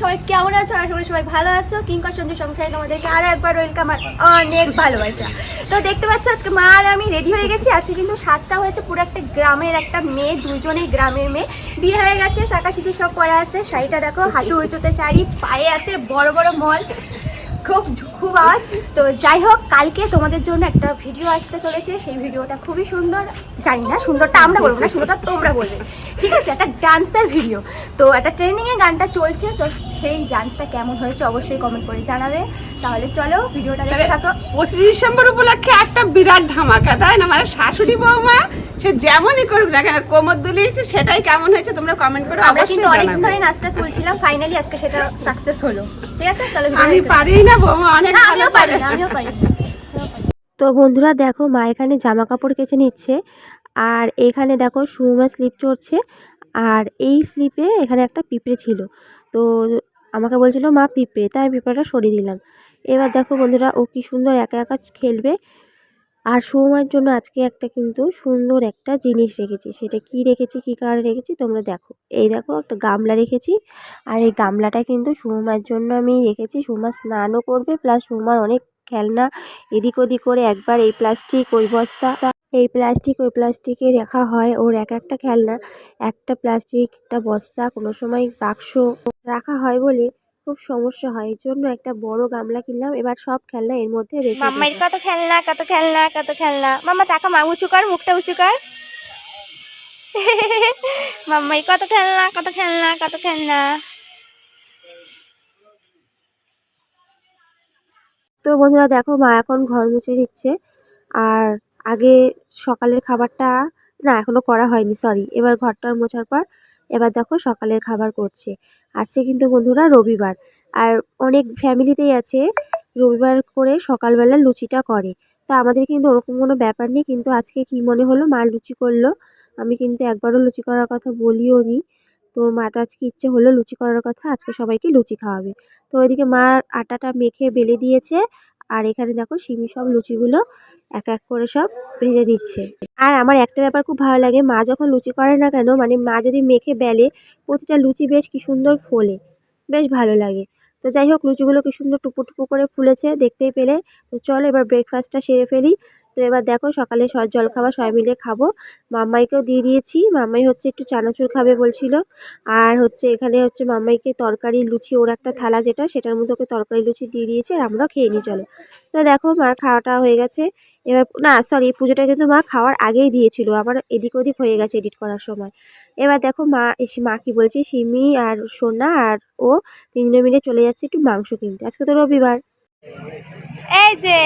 সবাই কেমন আছো? আশা করি সবাই ভালো আছো। কিঙ্কর চন্দ্র সংসারে তোমাদেরকে আরও একবার ওয়েলকাম আর অনেক ভালোবাসা। তো দেখতে পাচ্ছ, আজকে মা আর আমি রেডি হয়ে গেছি। আজকে কিন্তু সাজটা হয়েছে পুরো একটা গ্রামের একটা মেয়ে, দুজনেই গ্রামের মেয়ে। বিয়ে হয়ে গেছে শাঁকা সিঁদুর সব পরা আছে। শাড়িটা দেখো হাঁটু উঁচুতে শাড়ি, পায়ে আছে বড় বড় মল। খুব খুব আওয়াজ। তো যাই হোক কালকে তোমাদের জন্য একটা ভিডিও আসতে চলেছে। সেই ভিডিওটা খুবই সুন্দর। জানি না সুন্দরটা আমরা বলব না সুন্দরটা তোমরা বলবে। ঠিক আছে একটা ডান্সের ভিডিও তো একটা ট্রেনিংয়ে গানটা চলছে। তো সেই ডান্সটা কেমন হয়েছে অবশ্যই কমেন্ট করে জানাবে। তাহলে চলো ভিডিওটা দেখে থাকো। পঁচিশে ডিসেম্বর উপলক্ষে একটা বিরাট ধামাকা তাই না? মানে শাশুড়ি বৌমা সে যেমনই করুক না কেন কোমর দুলিয়েছে সেটাই কেমন হয়েছে তোমরা কমেন্ট করে আমরা কিন্তু অনেক ধরে নাচটা তুলছিলাম ফাইনালি আজকে সেটা সাকসেস হলো। ঠিক আছে? চলো আমি পারি না বৌমা অনেক ভালো আমিও পারি আমিও পারি। তো বন্ধুরা দেখো মা এখানে জামা কাপড় কেচে নিচ্ছে আর এখানে দেখো সুমা স্লিপ চড়ছে আর এই স্লিপে এখানে একটা পিঁপড়ে ছিল। তো আমাকে বলছিল মা পিঁপড়ে। তাই আমি পিঁপড়েটা সরিয়ে দিলাম। এবার দেখো বন্ধুরা ও কি সুন্দর একা একা খেলবে। আর সৌমার জন্য আজকে একটা কিন্তু সুন্দর একটা জিনিস রেখেছি। সেটা কি রেখেছি, কি কারণে রেখেছি তোমরা দেখো। এই দেখো একটা গামলা রেখেছি আর এই গামলাটা কিন্তু সৌমার জন্য আমি রেখেছি। সৌমা স্নানও করবে প্লাস সৌমার অনেক খেলনা এদিক ওদিক করে একবার এই প্লাস্টিক, ওই বস্তা, এই প্লাস্টিক, ওই প্লাস্টিকে রাখা হয়। ওর এক একটা খেলনা, একটা প্লাস্টিক, একটা বস্তা, কোনো সময় বাক্স রাখা হয় বলে খুব সমস্যা হয়। এই জন্য একটা বড় গামলা কিনলাম এবার সব খেলনা এর মধ্যে রেখে। মাম্মার কত খেলনা কত খেলনা কত খেলনা। মাম্মা টাকা মা উঁচু কর মুখটা উঁচু কর। মাম্মাই কত খেলনা কত খেলনা কত খেলনা। তো বন্ধুরা দেখো মা এখন ঘর মুছে দিচ্ছে। আর আগে সকালের খাবারটা না এখনও করা হয়নি সরি এবার ঘরটা মোছার পর এবার দেখো সকালের খাবার করছে। আজকে কিন্তু বন্ধুরা রবিবার, আর অনেক ফ্যামিলিতেই আছে রবিবার করে সকালবেলা লুচিটা করে। তা আমাদের কিন্তু ওরকম কোনো ব্যাপার নেই, কিন্তু আজকে কি মনে হলো? মা লুচি করল। আমি কিন্তু একবারও লুচি করার কথা বলিও নি। তো মাটা আজকে ইচ্ছে হলো লুচি করার কথা, আজকে সবাইকে লুচি খাওয়াবে। তো ওইদিকে মা আটাটা মেখে বেলে দিয়েছে আর এখানে দেখো সিমি সব লুচিগুলো এক এক করে সব ভেজে দিচ্ছে। আর আমার একটা ব্যাপার খুব ভালো লাগে, মা যখন লুচি করে না কেন মানে মা যদি মেখে বেলে, প্রতিটা লুচি বেশ কি সুন্দর ফোলে, বেশ ভালো লাগে। তো যাই হোক, লুচিগুলো কি সুন্দর টুপু টুপু করে ফুলেছে, দেখতেই পেলে। তো চলো এবার ব্রেকফাস্টটা সেরে ফেলি। তো এবার দেখো সকালে জল খাবার সবাই মিলে খাব। মাম্মাইকেও দিয়ে দিয়েছি। মাম্মাই হচ্ছে একটু চানাচুর খাবে বলছিল। আর হচ্ছে এখানে হচ্ছে মাম্মাইকে তরকারি লুচি, ওর একটা থালা যেটা, সেটার মধ্যে ওকে তরকারি লুচি দিয়ে দিয়েছে আর আমরাও খেয়ে নিই, চলো। তো দেখো মার খাওয়াটা হয়ে গেছে। এবার না সরি পুজোটা কিন্তু মা খাওয়ার আগেই দিয়েছিল। আবার এদিক ওদিক হয়ে গেছে এডিট করার সময়। এবার দেখো মা এসে, মা কি বলছে সিমি আর সোনা আর ও তিনজনে মিলে চলে যাচ্ছে একটু মাংস কিনতে। আজকে তো রবিবার। এই যে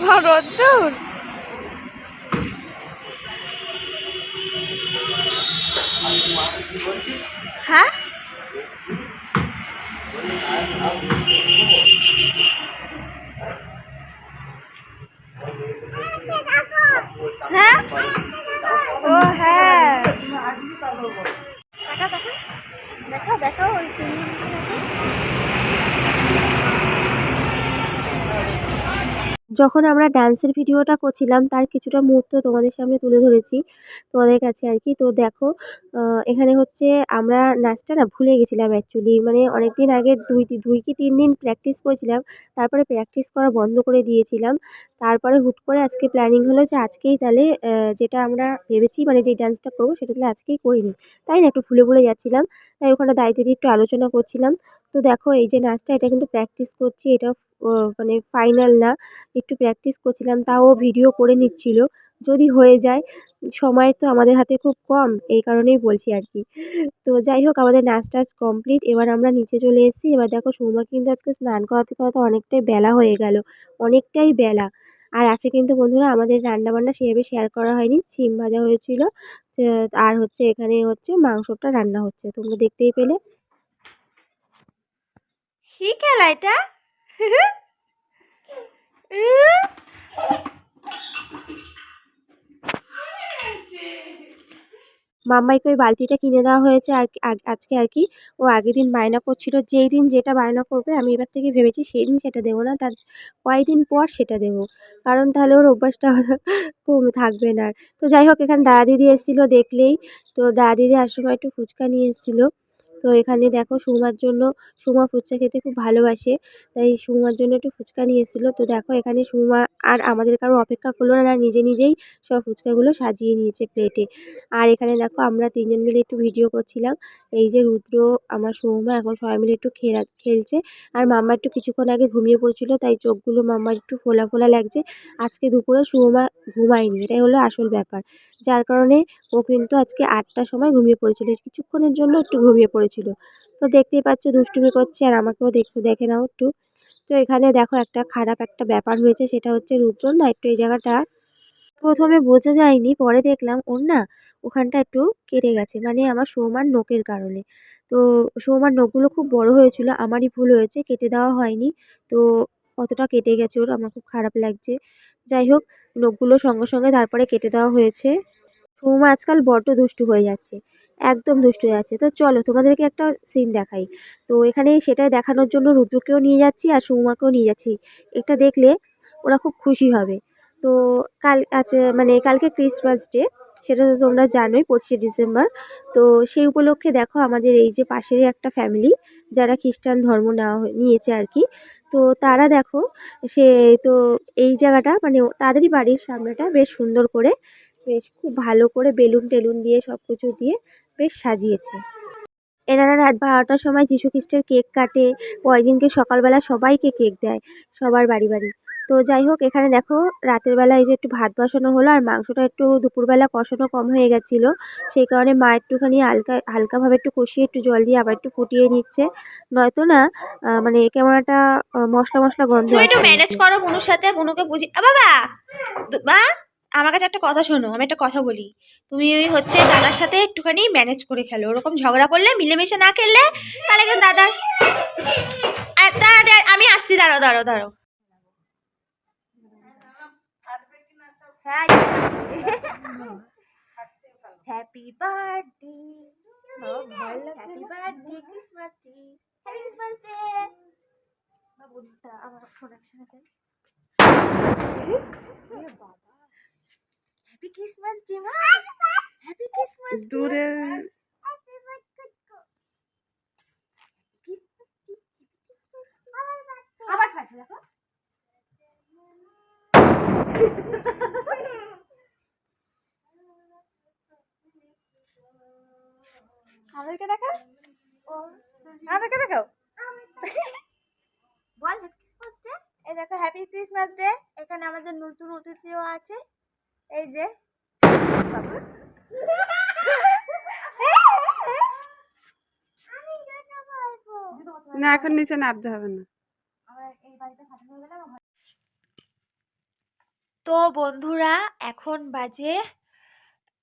রোদ্দুর হ্যাঁ? হ্যাঁ? যখন আমরা ডান্সের ভিডিওটা করছিলাম, তার কিছুটা মুহূর্ত তোমাদের সামনে তুলে ধরেছি তোমাদের কাছে আর কি। তো দেখো এখানে হচ্ছে আমরা নাচটা না ভুলে গেছিলাম অ্যাকচুয়ালি মানে অনেক দিন আগে দুই দুই কি তিন দিন প্র্যাকটিস করেছিলাম, তারপরে প্র্যাকটিস করা বন্ধ করে দিয়েছিলাম। তারপরে হুট করে আজকে প্ল্যানিং হলো যে আজকেই তাহলে যেটা আমরা ভেবেছি মানে যে ডান্সটা করব সেটা তাহলে আজকেই করে নিই তাই না, একটু ভুলে ভুলে যাচ্ছিলাম। তাই ওখানে দায়িত্ব দিয়ে একটু আলোচনা করছিলাম। তো দেখো, এই যে নাচটা, এটা কিন্তু প্র্যাকটিস করছি এটা মানে ফাইনাল না, একটু প্র্যাকটিস করছিলাম, তাও ভিডিও করে নিচ্ছিল। যদি হয়ে যায়, সময় তো আমাদের হাতে খুব কম, এই কারণেই বলছি আর কি। তো যাই হোক, আমাদের নাচ টাচ কমপ্লিট এবার আমরা নিচে চলে এসেছি। এবার দেখো সৌমা কিন্তু আজকে স্নান করাতে করাতে অনেকটাই বেলা হয়ে গেল, অনেকটাই বেলা। আর আছে কিন্তু বন্ধুরা, আমাদের রান্না বান্না সেভাবে শেয়ার করা হয়নি সিম ভাজা হয়েছিল। আর হচ্ছে এখানে হচ্ছে মাংসটা রান্না হচ্ছে, তোমরা দেখতেই পেলে। কি খেলা এটা? মাম্মাইকে ওই বালতিটা কিনে দেওয়া হয়েছে আর আজকে আর কি। ও আগের দিন বায়না করছিল, যেই দিন যেটা বায়না করবে আমি এবার থেকে ভেবেছি সেই দিন সেটা দেবো না, তার কয়েকদিন পর সেটা দেবো। কারণ তাহলে ওর অভ্যাসটা কমে থাকবে না। তো যাই হোক, এখানে দাদা দিদি এসেছিল দেখলেই। তো দাদা দিদি আসার সময় একটু ফুচকা নিয়ে এসেছিল। তো এখানে দেখো সুমার জন্য সুমা ফুচকা খেতে খুব ভালোবাসে। তাই সুমার জন্য একটু ফুচকা নিয়ে এসেছিল। তো দেখো এখানে সুমা আর আমাদের কারও অপেক্ষা করল না নিজে নিজেই সব ফুচকাগুলো সাজিয়ে নিয়েছে প্লেটে আর এখানে দেখো আমরা তিনজন মিলে একটু ভিডিও করছিলাম। এই যে রুদ্র, আমার সৌমা এখন সবাই মিলে একটু খেলা, খেলছে। আর মাম্মা একটু কিছুক্ষণ আগে ঘুমিয়ে পড়ছিল, তাই চোখগুলো মাম্মার একটু ফোলা ফোলা লাগছে। আজকে দুপুরে সৌমা ঘুমায়নি, এটাই হলো আসল ব্যাপার। যার কারণে ও কিন্তু আজকে আটটার সময় ঘুমিয়ে পড়েছিল। কিছুক্ষণের জন্য একটু ঘুমিয়ে পড়েছিল। তো দেখতেই পাচ্ছ দুষ্টুমি করছে আর আমাকেও দেখতে দেখে নাও একটু। তো এখানে দেখো একটা খারাপ একটা ব্যাপার হয়েছে, সেটা হচ্ছে রুদ্র না একটু এই জায়গাটা প্রথমে বোঝা যায়নি, পরে দেখলাম ওর না ওখানটা একটু কেটে গেছে মানে আমার সৌমার নখের কারণে। তো সৌমার নখগুলো খুব বড় হয়েছিল, আমারই ভুল হয়েছে, কেটে দেওয়া হয়নি। তো কতটা কেটে গেছে ওর, আমার খুব খারাপ লাগছে। যাই হোক, নখগুলো সঙ্গে সঙ্গে তারপরে কেটে দেওয়া হয়েছে। সৌমা আজকাল বড্ড দুষ্টু হয়ে যাচ্ছে। একদম দুষ্টু হয়ে যাচ্ছে তো চলো তোমাদেরকে একটা সিন দেখাই। তো এখানে সেটাই দেখানোর জন্য রুদ্রকেও নিয়ে যাচ্ছি আর সৌমাকেও নিয়ে যাচ্ছি। এটা দেখলে ওরা খুব খুশি হবে। তো কাল আছে মানে কালকে ক্রিসমাস ডে সেটা তো তোমরা জানোই, পঁচিশে ডিসেম্বর। তো সেই উপলক্ষে দেখো আমাদের এই যে পাশেরই একটা ফ্যামিলি যারা খ্রিস্টান ধর্ম নেওয়া নিয়েছে আর কি। তো তারা দেখো, সে তো এই জায়গাটা মানে তাদেরই বাড়ির সামনেটা বেশ সুন্দর করে, বেশ খুব ভালো করে বেলুন টেলুন দিয়ে সব কিছু দিয়ে বেশ সাজিয়েছে। এনারা রাত বারোটার সময় যিশু খ্রিস্টের কেক কাটে পরের দিনকে সকালবেলা সবাইকে কেক দেয় সবার বাড়ি বাড়ি। তো যাই হোক এখানে দেখো রাতের বেলা এই যে একটু ভাত বসানো হলো আর মাংসটা একটু দুপুরবেলা কষানো কম হয়ে গেছিল সেই কারণে মা একটুখানি হালকা হালকাভাবে একটু কষিয়ে একটু জল দিয়ে আবার একটু ফুটিয়ে নিচ্ছে। নয়তো না মানে কেমন একটা মশলা মশলা গন্ধ একটু ম্যানেজ করো বুনুর সাথে বুনুকে বুঝি বাবা! মা! আমার কাছে একটা কথা শোনো আমি একটা কথা বলি। তুমি ওই হচ্ছে দাদার সাথে একটুখানি ম্যানেজ করে খেলো ওরকম ঝগড়া করলে মিলেমিশে না খেললে তাহলে কিন্তু দাদা আমি আসছি দাঁড়ো দাঁড়ো দাঁড়ো happy birthday happy birthday Christmas day happy Christmas day আমার ফোন একসাথে হ্যাপি ক্রিসমাস ডে মা হ্যাপি ক্রিসমাস দূরে আবার দেখো। আমাদেরকে দেখা আমাদেরকে দেখাও। বল হ্যাপি ক্রিসমাস ডে এই দেখো হ্যাপি ক্রিসমাস ডে এখানে আমাদের নতুন অতিথিও আছে। এই যে। না এখন নিচে নামতে হবে না। তো বন্ধুরা এখন বাজে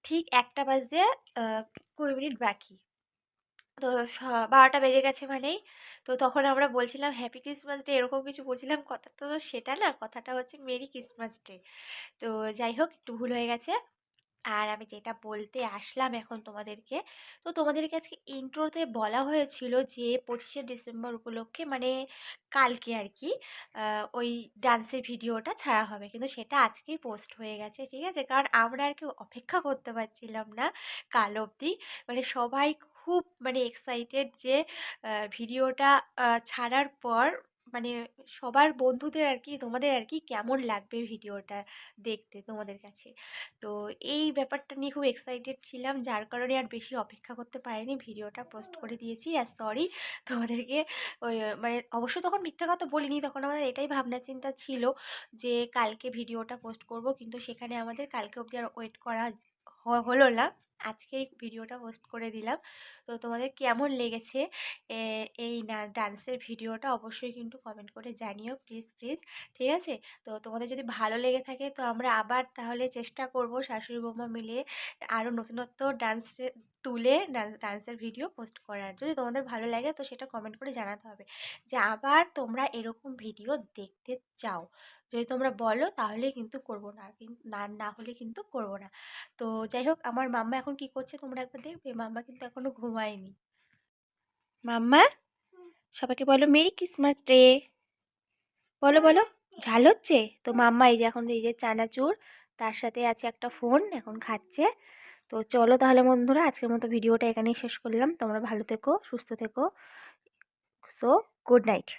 ঠিক একটা বাজে কুড়ি মিনিট বাকি। তো বারোটা বেজে গেছে মানেই। তো তখন আমরা বলছিলাম হ্যাপি ক্রিসমাস ডে এরকম কিছু বলছিলাম। কথা তো সেটা না, কথাটা হচ্ছে মেরি ক্রিসমাস ডে তো যাই হোক, একটু ভুল হয়ে গেছে। আর আমি যেটা বলতে আসলাম এখন তোমাদেরকে, তো তোমাদেরকে আজকে ইন্ট্রোতে বলা হয়েছিল যে পঁচিশে ডিসেম্বর উপলক্ষে মানে কালকে আর কি ওই ডান্সের ভিডিওটা ছাড়া হবে। কিন্তু সেটা আজকেই পোস্ট হয়ে গেছে, ঠিক আছে? কারণ আমরা আর কেউ অপেক্ষা করতে পারছিলাম না কাল অবধি। মানে সবাই খুব মানে এক্সাইটেড যে ভিডিওটা ছাড়ার পর মানে সবার বন্ধুদের আর কি তোমাদের আর কি কেমন লাগবে ভিডিওটা দেখতে তোমাদের কাছে? তো এই ব্যাপারটা নিয়ে খুব এক্সাইটেড ছিলাম, যার কারণে আর বেশি অপেক্ষা করতে পারিনি। ভিডিওটা পোস্ট করে দিয়েছি। আর সরি তোমাদেরকে ওই মানে অবশ্য তখন মিথ্যা কথা বলিনি, তখন আমাদের এটাই ভাবনা চিন্তা ছিল যে, কালকে ভিডিওটা পোস্ট করব, কিন্তু সেখানে আমাদের কালকে অবধি আর ওয়েট করা হলো না। আজকেই ভিডিওটা পোস্ট করে দিলাম। তো তোমাদের কেমন লেগেছে? এই ডান্সের ভিডিওটা অবশ্যই কিন্তু কমেন্ট করে জানিও প্লিজ প্লিজ ঠিক আছে? তো তোমাদের যদি ভালো লেগে থাকে তো আমরা আবার তাহলে চেষ্টা করব শাশুড়ি বৌমা মিলে আরও নতুনত্ব ডান্স তুলে ডান্সের ভিডিও পোস্ট করার। যদি তোমাদের ভালো লাগে তো সেটা কমেন্ট করে জানাতে হবে। যে আবার তোমরা এরকম ভিডিও দেখতে চাও। যদি তোমরা বলো তাহলে কিন্তু করব না। না না হলে কিন্তু করব না। তো যাই হোক, আমার মাম্মা এখন কি করছে তোমরা একবার দেখবে। মাম্মা কিন্তু এখনও ঘুমায়নি। মাম্মা, সবাইকে বলো মেরি ক্রিসমাস ডে। বলো বলো, ঝাল হচ্ছে? তো মাম্মা এই যে এখন এই যে চানাচুর, তার সাথে আছে একটা ফোন, এখন খাচ্ছে। তো চলো তাহলে বন্ধুরা, আজকের মতো ভিডিওটা এখানেই শেষ করলাম। তোমরা ভালো থেকো, সুস্থ থেকো। So good night